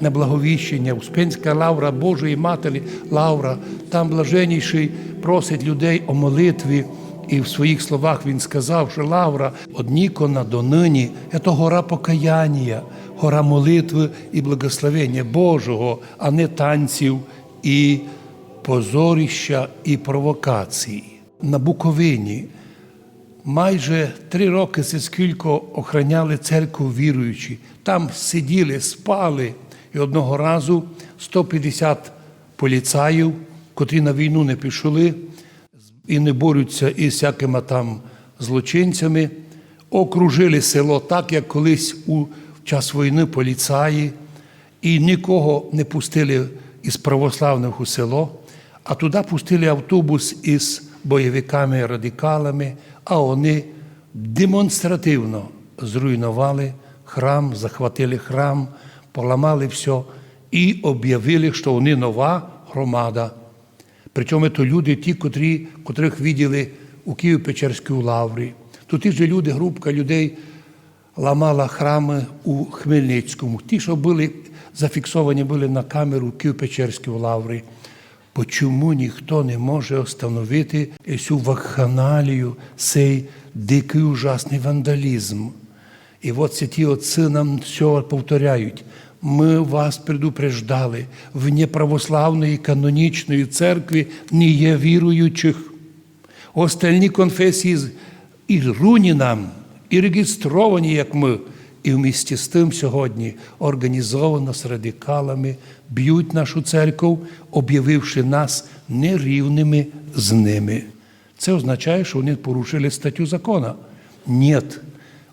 на благовіщення, Успенська лавра Божої Матері Лавра, там блаженніший просить людей о молитві. І в своїх словах він сказав, що Лавра однікона донині це гора покаяння, гора молитви і благословення Божого, а не танців і позоріща і провокацій. На Буковині майже три роки це скільки охраняли церкву віруючі. Там сиділи, спали. І одного разу 150 поліцаїв, котрі на війну не пішли і не борються із всякими там злочинцями, окружили село так, як колись у час війни поліцаї, і нікого не пустили із православних у село, а туди пустили автобус із бойовиками, радикалами, а вони демонстративно зруйнували храм, захватили храм, поламали все і об'явили, що вони нова громада. Причому то люди, ті, котрі, котрих виділи у Києво-Печерській лаврі. То ті ж люди, групка людей ламала храми у Хмельницькому. Ті, що були зафіксовані були на камеру Києво-Печерській лаврі. Почому ніхто не може остановити цю вакханалію, цей дикий ужасний вандалізм? І от ці ті отці нам все повторяють. Ми вас предупреждали, в неправославної канонічної церкві не є віруючих. Остальні конфесії і руні нам, і реєстровані, як ми, і в місті з тим сьогодні організовано з радикалами, б'ють нашу церкву, об'явивши нас нерівними з ними. Це означає, що вони порушили статтю закона. Ні.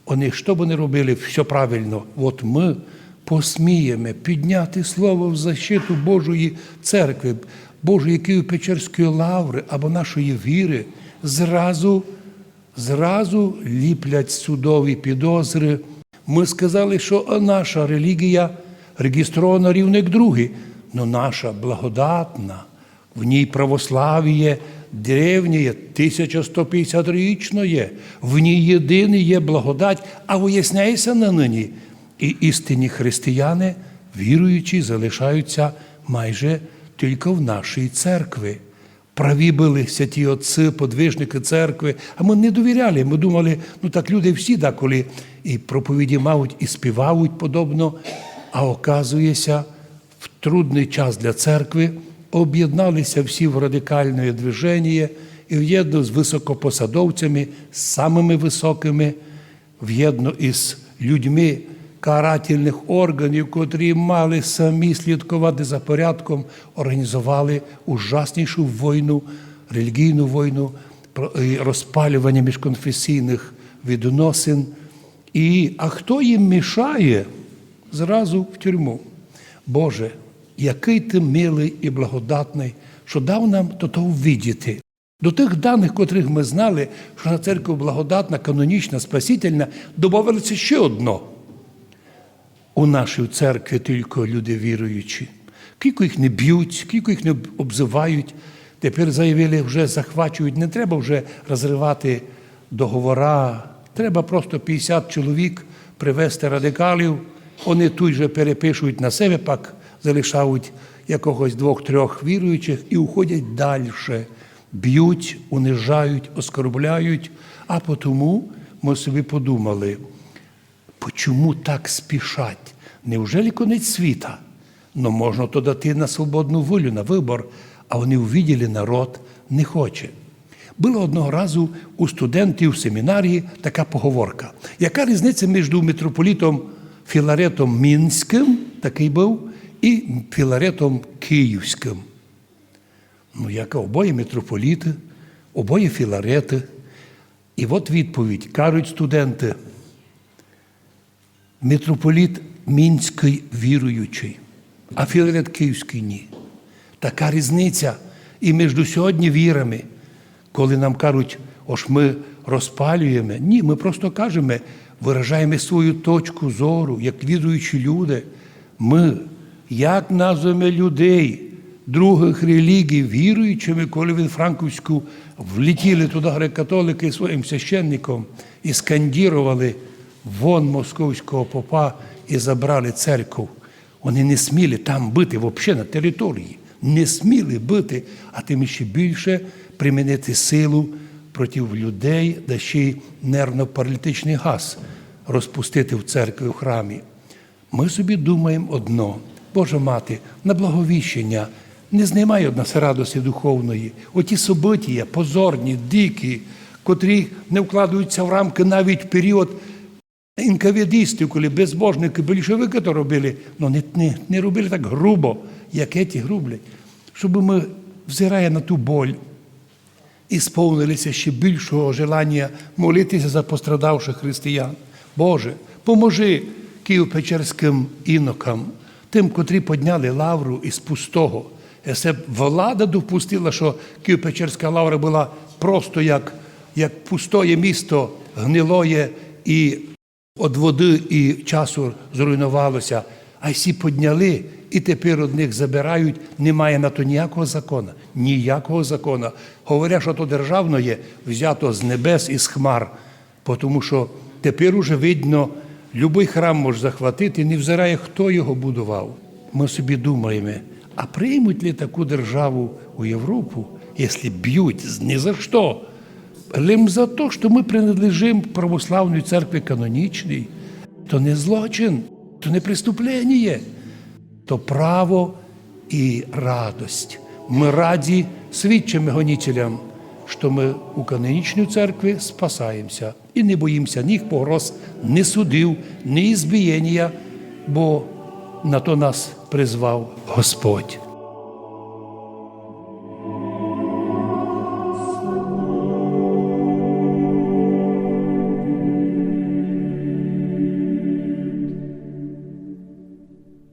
Вони що б вони робили, все правильно. От ми посміємо підняти слово в защиту Божої церкви, Божої Києво-Печерської лаври або нашої віри, зразу, зразу ліплять судові підозри. Ми сказали, що наша релігія реєстрована рівно як другі, але наша благодатна, в ній православ'я древнє, 1150-річно є, в ній єдиний є благодать, а виясняється на нині. І істинні християни, віруючі, залишаються майже тільки в нашій церкві. Праві були святі отці, подвижники церкви, а ми не довіряли. Ми думали, ну так люди всі деколи і проповіді мають, і співають подобно. А оказується, в трудний час для церкви об'єдналися всі в радикальне движення і в'єдно з високопосадовцями, самими високими, в'єдно із людьми карательних органів, котрі мали самі слідкувати за порядком, організували ужаснішу війну, релігійну війну, розпалювання міжконфесійних відносин. І, А хто їм мішає, зразу в тюрму. Боже, який ти милий і благодатний, що дав нам до того видіти. До тих даних, котрих ми знали, що на церкву благодатна, канонічна, спасительна, додавалося ще одно. У нашій церкві тільки люди віруючі. Кілько їх не б'ють, кілько їх не обзивають. Тепер заявили, вже захвачують. Не треба вже розривати договора. Треба просто 50 чоловік привезти радикалів. Вони тут же перепишуть на себе, пак залишають якогось двох-трьох віруючих і уходять далі. Б'ють, унижають, оскорбляють. А тому ми собі подумали, чому так спішать? Невже конець світа? Ну можна то дати на свободну волю, на вибор, а вони увиділи, народ не хоче. Було одного разу у студентів в семінарії така поговорка. Яка різниця між митрополітом Філаретом Мінським, такий був, і Філаретом Київським? Ну, як обоє митрополіти, обоє філарети. І от відповідь кажуть студенти. Митрополіт Мінський віруючий, а Філарет Київський ні. Така різниця і між сьогодні вірами, коли нам кажуть, ось ми розпалюємо. Ні, ми просто кажемо, виражаємо свою точку зору, як віруючі люди. Ми, як назвемо людей других релігій, віруючими, коли в Франківську влетіли туди греко-католики своїм священником і скандірували вон московського попа і забрали церкву. Вони не сміли там бити взагалі на території. Не сміли бити, а тим ще більше примінити силу проти людей, да ще й нервно-паралітичний газ розпустити в церкві в храмі. Ми собі думаємо одно. Божа мати, на благовіщення не знімає від нас радості духовної. Оті событія, позорні, дикі, котрі не вкладаються в рамки навіть період інкавідистів, коли безбожники, більшовики то робили, але не, не, не робили так грубо, як еті грублять. Щоб ми, взирає на ту боль, і сповнилися ще більшого желання молитися за пострадавших християн. Боже, поможи Києво-Печерським інокам, тим, котрі підняли лавру із пустого. Якщо б влада допустила, що Києво-Печерська лавра була просто як, як пустоє місто, гнилоє і від води і часу зруйнувалося, а всі підняли і тепер од них забирають, немає на то ніякого закону. Ніякого закону. Говорять, що то державно є, взято з небес і з хмар, тому що тепер уже видно, будь-який храм може захватити, не взирає, хто його будував. Ми собі думаємо, а приймуть ли таку державу у Європу, якщо б'ють ні за що? Лим за то, что мы принадлежим православной церкви канонічній, то не злочин, то не преступлення, то право і радость. Ми раді свідчимо гонителям, що ми у канонічній церкві спасаємося і не боїмося ні погроз, ні судів, ні збієння, бо на то нас призвав Господь.